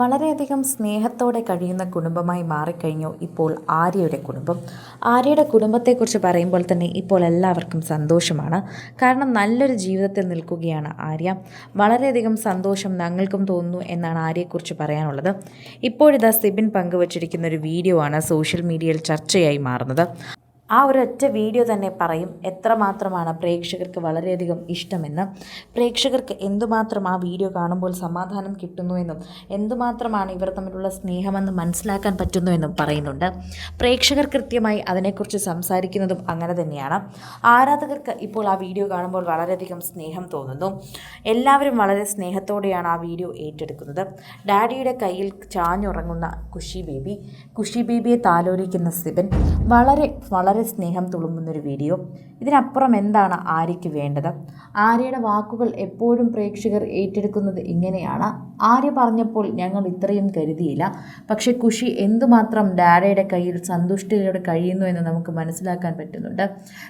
വളരെയധികം സ്നേഹത്തോടെ കഴിയുന്ന കുടുംബമായി മാറിക്കഴിഞ്ഞു ഇപ്പോൾ ആര്യയുടെ കുടുംബം. ആര്യയുടെ കുടുംബത്തെക്കുറിച്ച് പറയുമ്പോൾ തന്നെ ഇപ്പോൾ എല്ലാവർക്കും സന്തോഷമാണ്. കാരണം നല്ലൊരു ജീവിതത്തിൽ നിൽക്കുകയാണ് ആര്യ. വളരെയധികം സന്തോഷം ഞങ്ങൾക്കും തോന്നുന്നു എന്നാണ് ആര്യയെക്കുറിച്ച് പറയാനുള്ളത്. ഇപ്പോഴിതാ സിബിൻ പങ്കുവച്ചിരിക്കുന്ന ഒരു വീഡിയോ ആണ് സോഷ്യൽ മീഡിയയിൽ ചർച്ചയായി മാറുന്നത്. ആ ഒരൊറ്റ വീഡിയോ തന്നെ പറയും എത്രമാത്രമാണ് പ്രേക്ഷകർക്ക് വളരെയധികം ഇഷ്ടമെന്ന്. പ്രേക്ഷകർക്ക് എന്തുമാത്രം ആ വീഡിയോ കാണുമ്പോൾ സമാധാനം കിട്ടുന്നുവെന്നും എന്തുമാത്രമാണ് ഇവർ തമ്മിലുള്ള സ്നേഹമെന്ന് മനസ്സിലാക്കാൻ പറ്റുന്നുവെന്നും പറയുന്നുണ്ട്. പ്രേക്ഷകർ കൃത്യമായി അതിനെക്കുറിച്ച് സംസാരിക്കുന്നതും അങ്ങനെ തന്നെയാണ്. ആരാധകർക്ക് ഇപ്പോൾ ആ വീഡിയോ കാണുമ്പോൾ വളരെയധികം സ്നേഹം തോന്നുന്നു. എല്ലാവരും വളരെ സ്നേഹത്തോടെയാണ് ആ വീഡിയോ ഏറ്റെടുക്കുന്നത്. ഡാഡിയുടെ കയ്യിൽ ചാഞ്ഞുറങ്ങുന്ന കുഷി ബേബി കുഷി ബേബിയെ താലോലിക്കുന്ന സിബൻ വളരെ വളരെ സ്നേഹം തുളുമ്പുന്നൊരു വീഡിയോ. ഇതിനപ്പുറം എന്താണ് ആര്യയ്ക്ക് വേണ്ടത്? ആര്യയുടെ വാക്കുകൾ എപ്പോഴും പ്രേക്ഷകർ ഏറ്റെടുക്കുന്നത് ഇങ്ങനെയാണ്. ആര്യ പറഞ്ഞപ്പോൾ ഞങ്ങൾ ഇത്രയും കരുതിയില്ല. പക്ഷേ കുഷി എന്തുമാത്രം ഡാഡയുടെ കയ്യിൽ സന്തുഷ്ടിയോടെ കഴിയുന്നു എന്ന് നമുക്ക് മനസ്സിലാക്കാൻ പറ്റുന്നുണ്ട്.